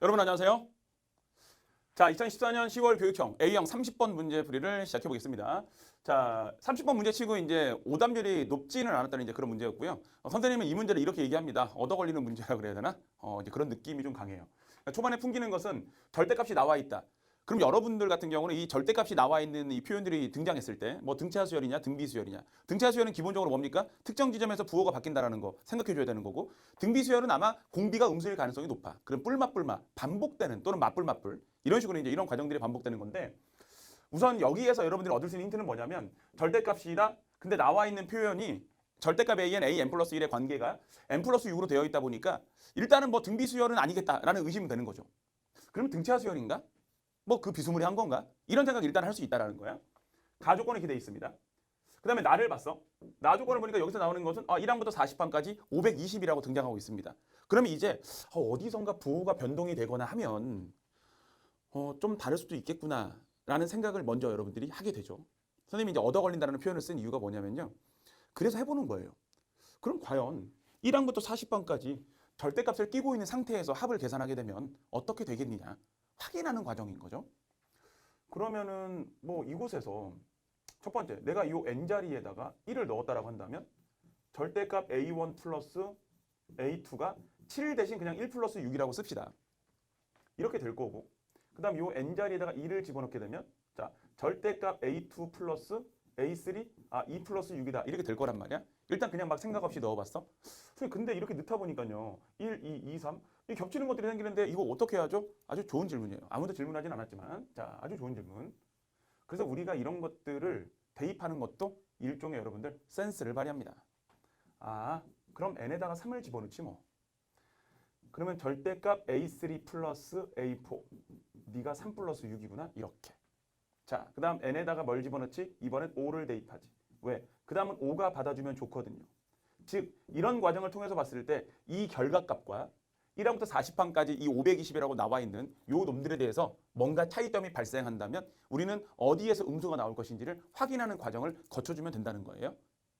여러분 안녕하세요. 자, 2014년 10월 교육형 A형 30번 문제 풀이를 시작해 보겠습니다. 자, 30번 문제 치고 이제 오답률이 높지는 않았다는 이제 그런 문제였고요. 어, 선생님은 이 문제를 이렇게 얘기합니다. 얻어 걸리는 문제라 그래야 되나? 어, 이제 그런 느낌이 좀 강해요. 초반에 풍기는 것은 절대값이 나와 있다. 그럼 여러분들 같은 경우는 이 절대값이 나와 있는 이 표현들이 등장했을 때 뭐 등차 수열이냐 등비 수열이냐. 등차 수열은 기본적으로 뭡니까? 특정 지점에서 부호가 바뀐다라는 거 생각해 줘야 되는 거고 등비 수열은 아마 공비가 음수일 가능성이 높아. 그럼 뿔맛뿔맛 반복되는 또는 맞불맞불 이런 식으로 이제 이런 과정들이 반복되는 건데 우선 여기에서 여러분들이 얻을 수 있는 힌트는 뭐냐면 절대값이다 근데 나와 있는 표현이 절대값 an a n 플러스 1의 관계가 n 플러스 6으로 되어 있다 보니까 일단은 뭐 등비 수열은 아니겠다라는 의심이 되는 거죠. 그러면 등차 수열인가? 뭐 그 비스무리한 건가? 이런 생각 일단 할 수 있다라는 거야. 이렇게 돼 있습니다. 그 다음에 나를 봤어. 나 조건을 보니까 여기서 나오는 것은 아, 1항부터 40항까지 520이라고 등장하고 있습니다. 그러면 이제 어, 어디선가 부호가 변동이 되거나 하면 어, 좀 다를 수도 있겠구나 라는 생각을 먼저 여러분들이 하게 되죠. 선생님이 이제 얻어 걸린다는 표현을 쓴 이유가 뭐냐면요. 그래서 해보는 거예요. 그럼 과연 1항부터 40항까지 절대값을 끼고 있는 상태에서 합을 계산하게 되면 어떻게 되겠느냐 확인하는 과정인 거죠. 그러면은 뭐 이곳에서 첫 번째 내가 이 n 자리에다가 1을 넣었다라고 한다면 절대값 a1 플러스 a2가 7 대신 그냥 1 플러스 6이라고 씁시다. 이렇게 될 거고 그 다음 이 n 자리에다가 2를 집어넣게 되면 자 절대값 a2 플러스 a3 아2 플러스 6이다 이렇게 될 거란 말이야. 일단 그냥 막 생각 없이 넣어봤어. 근데 이렇게 넣다 보니까요 1, 2, 2, 3 이 겹치는 것들이 생기는데 이거 어떻게 하죠? 아주 좋은 질문이에요. 아무도 질문하진 않았지만 자 아주 좋은 질문. 그래서 우리가 이런 것들을 대입하는 것도 일종의 여러분들 센스를 발휘합니다. 아 그럼 n에다가 3을 집어넣지 뭐. 그러면 절대값 a3 플러스 a4 네가 3 플러스 6이구나 이렇게. 자, 그 다음 n에다가 뭘 집어넣지? 이번엔 5를 대입하지. 왜? 그 다음은 5가 받아주면 좋거든요. 즉 이런 과정을 통해서 봤을 때 이 결과값과 1항부터 40항까지 이 520이라고 나와 있는 요 놈들에 대해서 뭔가 차이점이 발생한다면 우리는 어디에서 음수가 나올 것인지를 확인하는 과정을 거쳐주면 된다는 거예요.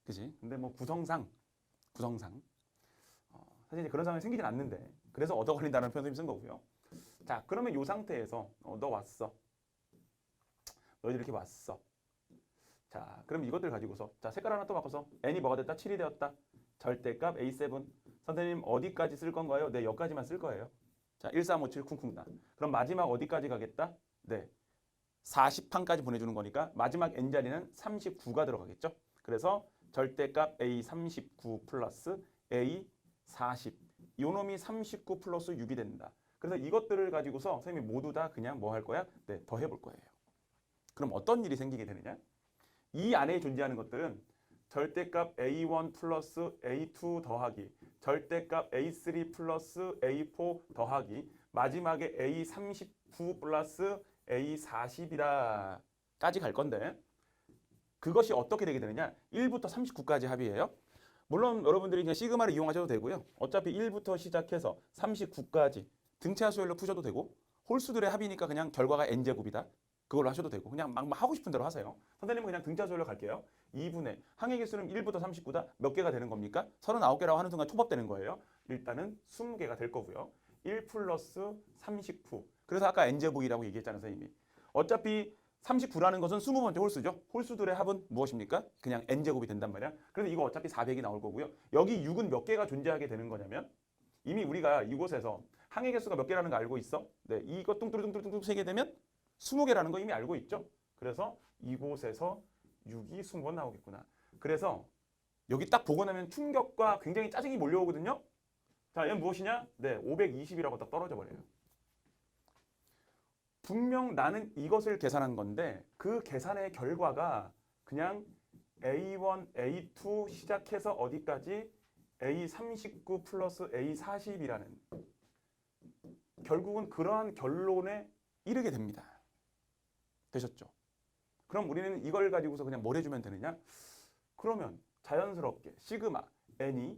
그지? 근데 뭐 구성상, 구성상. 어, 사실 그런 상황이 생기진 않는데 그래서 얻어 걸린다는 표현을 쓴 거고요. 자, 그러면 요 상태에서 어, 너 왔어. 너희들 이렇게 왔어. 자, 그럼 이것들 가지고서 자 색깔 하나 또 바꿔서 n이 뭐가 됐다? 7이 되었다. 절대값 a7. 선생님 어디까지 쓸 건가요? 네, 여기까지만 쓸 거예요. 자, 1357 쿵쿵다. 그럼 마지막 어디까지 가겠다? 네. 40판까지 보내주는 거니까 마지막 n 자리는 39가 들어가겠죠. 그래서 절대값 a39 플러스 a40. 요 놈이 39 플러스 6이 된다. 그래서 이것들을 가지고서 선생님이 모두 다 그냥 뭐 할 거야? 네, 더 해볼 거예요. 그럼 어떤 일이 생기게 되느냐? 이 안에 존재하는 것들은 절대값 a1 플러스 a2 더하기 절대값 a3 플러스 a4 더하기 마지막에 a39 플러스 a40이다 까지 갈 건데 그것이 어떻게 되게 되느냐? 1부터 39까지 합이에요. 물론 여러분들이 그냥 시그마를 이용하셔도 되고요. 어차피 1부터 시작해서 39까지 등차 수열로 푸셔도 되고 홀수들의 합이니까 그냥 결과가 n제곱이다 그걸로 하셔도 되고 그냥 막, 막 하고 싶은 대로 하세요. 선생님은 그냥 등차 수열로 갈게요. 2분의 항의 개수는 1부터 39다. 몇 개가 되는 겁니까? 39개라고 하는 순간 초밥되는 거예요. 일단은 20개가 될 거고요. 1 플러스 39. 그래서 아까 n제곱이라고 얘기했잖아요, 선생님이. 어차피 39라는 것은 20번째 홀수죠. 홀수들의 합은 무엇입니까? 그냥 n제곱이 된단 말이야. 그래서 이거 어차피 400이 나올 거고요. 여기 6은 몇 개가 존재하게 되는 거냐면 이미 우리가 이곳에서 항의 개수가 몇 개라는 거 알고 있어? 네, 이거 뚱뚱뚱뚱뚱 세게 되면 20개라는 거 이미 알고 있죠? 그래서 이곳에서 6이 20번 나오겠구나. 그래서 여기 딱 보고 나면 충격과 굉장히 짜증이 몰려오거든요. 자, 얘는 무엇이냐? 네, 520이라고 딱 떨어져 버려요. 분명 나는 이것을 계산한 건데 그 계산의 결과가 그냥 A1, A2 시작해서 어디까지 A39 플러스 A40이라는 결국은 그러한 결론에 이르게 됩니다. 되셨죠? 그럼 우리는 이걸 가지고서 그냥 뭘 해주면 되느냐? 그러면 자연스럽게 시그마 n이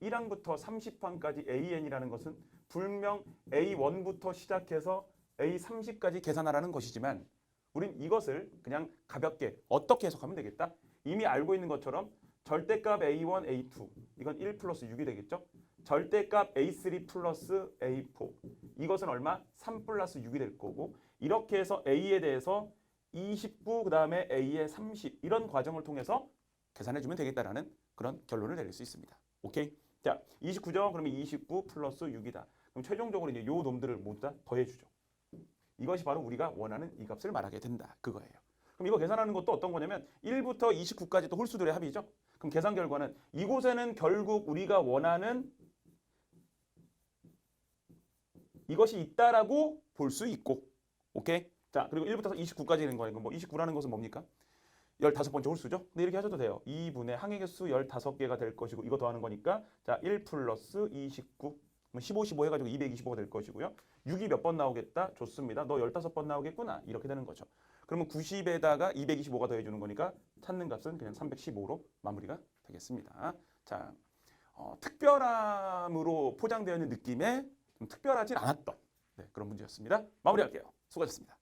1항부터 30항까지 an이라는 것은 분명 a1부터 시작해서 a30까지 계산하라는 것이지만 우린 이것을 그냥 가볍게 어떻게 해석하면 되겠다? 이미 알고 있는 것처럼 절대값 a1, a2 이건 1 플러스 6이 되겠죠? 절대값 a3 플러스 a4 이것은 얼마? 3 플러스 6이 될 거고 이렇게 해서 A에 대해서 29 그 다음에 A에 30 이런 과정을 통해서 계산해 주면 되겠다라는 그런 결론을 내릴 수 있습니다. 오케이? 자, 29죠. 그러면 29 플러스 6이다. 그럼 최종적으로 이제 요 놈들을 모두 다 더해 주죠. 이것이 바로 우리가 원하는 이 값을 말하게 된다. 그거예요. 그럼 이거 계산하는 것도 어떤 거냐면 1부터 29까지 또 홀수들의 합이죠. 그럼 계산 결과는 이곳에는 결국 우리가 원하는 이것이 있다라고 볼 수 있고 오케이? 자 그리고 1부터 29까지 있는 거예요. 뭐 29라는 것은 뭡니까? 15번째 홀수죠. 근데 이렇게 하셔도 돼요. 2분의 항의 개수 15개가 될 것이고 이거 더하는 거니까 자 1 플러스 29 그럼 15, 15 해가지고 225가 될 것이고요. 6이 몇 번 나오겠다? 좋습니다. 너 15번 나오겠구나. 이렇게 되는 거죠. 그러면 90에다가 225가 더해주는 거니까 찾는 값은 그냥 315로 마무리가 되겠습니다. 자, 어, 특별함으로 포장되어 있는 느낌에 좀 특별하진 않았던 네, 그런 문제였습니다. 마무리할게요. 수고하셨습니다.